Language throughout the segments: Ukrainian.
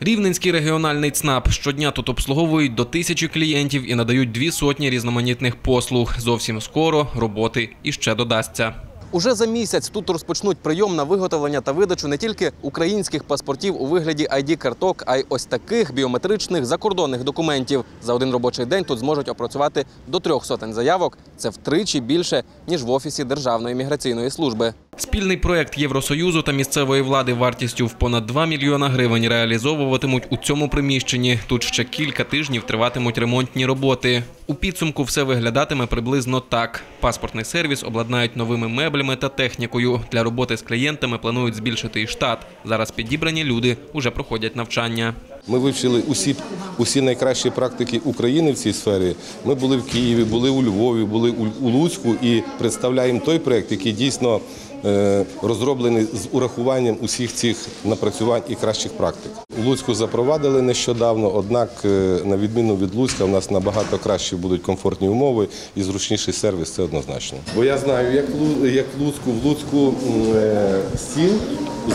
Рівненський регіональний ЦНАП щодня тут обслуговують до тисячі клієнтів і надають дві сотні різноманітних послуг. Зовсім скоро роботи іще додасться. Уже за місяць тут розпочнуть прийом на виготовлення та видачу не тільки українських паспортів у вигляді id карток а й ось таких біометричних закордонних документів. За один робочий день тут зможуть опрацювати до трьох сотень заявок. Це втричі більше ніж в офісі Державної міграційної служби. Спільний проект Євросоюзу та місцевої влади вартістю в понад 2 мільйона гривень реалізовуватимуть у цьому приміщенні. Тут ще кілька тижнів триватимуть ремонтні роботи. У підсумку все виглядатиме приблизно так: паспортний сервіс обладнають новими меблями та технікою. Для роботи з клієнтами планують збільшити і штат. Зараз підібрані люди уже проходять навчання. Ми вивчили усі, усі найкращі практики України в цій сфері. Ми були в Києві, були у Львові, були у, Луцьку і представляємо той проект, який дійсно е, розроблений з урахуванням усіх цих напрацювань і кращих практик. Луцьку запровадили нещодавно, однак, е, на відміну від Луцька, у нас набагато кращі будуть комфортні умови і зручніший сервіс. Це однозначно. Бо я знаю, як, в Луцьку, в Луцьку е, стіл,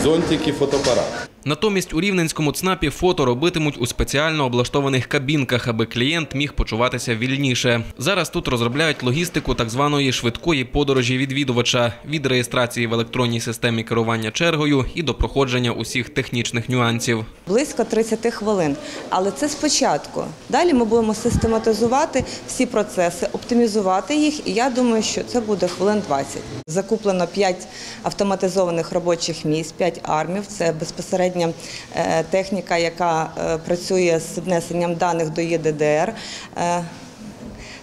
зонтик і фотоапарат. Натомість у рівненському ЦНАПі фото робитимуть у спеціально облаштованих кабінках, аби клієнт міг почуватися вільніше. Зараз тут розробляють логістику так званої швидкої подорожі відвідувача від реєстрації в електронній системі керування чергою і до проходження усіх технічних нюансів. Близько 30 хвилин. Але це спочатку. Далі ми будемо систематизувати всі процеси, оптимізувати їх, і я думаю, що це буде хвилин 20. Закуплено 5 автоматизованих робочих місць, 5 армів. Це безпосередня е, техніка, яка е, працює з внесенням даних до ЄДДР.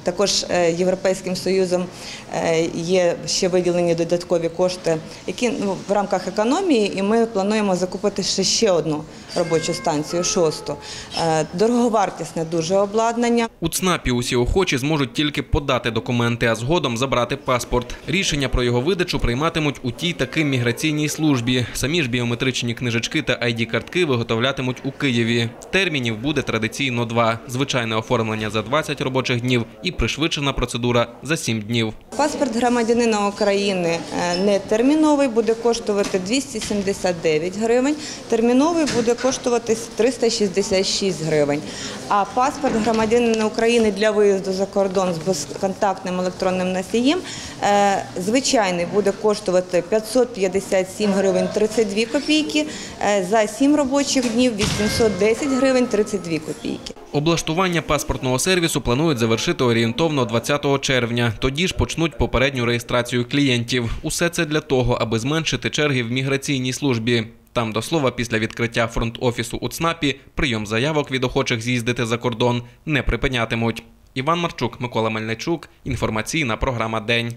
Також е, Європейським Союзом е, є ще виділені додаткові кошти, які ну, в рамках економії, і ми плануємо закупити ще, ще одну робочу станцію, шосту. Е, Дороговартісне дуже обладнання. У ЦНАПі усі охочі зможуть тільки подати документи, а згодом забрати паспорт. Рішення про його видачу прийматимуть у тій таки міграційній службі. Самі ж біометричні книжечки та id картки виготовлятимуть у Києві. Термінів буде традиційно два: звичайне оформлення за 20 робочих днів і пришвидшена процедура за 7 днів. Паспорт громадянина України е, не терміновий буде коштувати 279 гривень, терміновий буде коштувати 366 гривень. А паспорт громадянина України для виїзду за кордон з безконтактним електронним носієм е, звичайний буде коштувати 557 гривень 32 копійки, е, за 7 робочих днів 810 гривень 32 копійки. Облаштування паспортного сервісу планують завершити орієнтовно 20 червня. Тоді ж почнуть попередню реєстрацію клієнтів. Усе це для того, аби зменшити черги в міграційній службі. Там, до слова, після відкриття фронт-офісу у ЦНАПі прийом заявок від охочих з'їздити за кордон не припинятимуть. Іван Марчук, Микола Мельничук. Інформаційна програма День.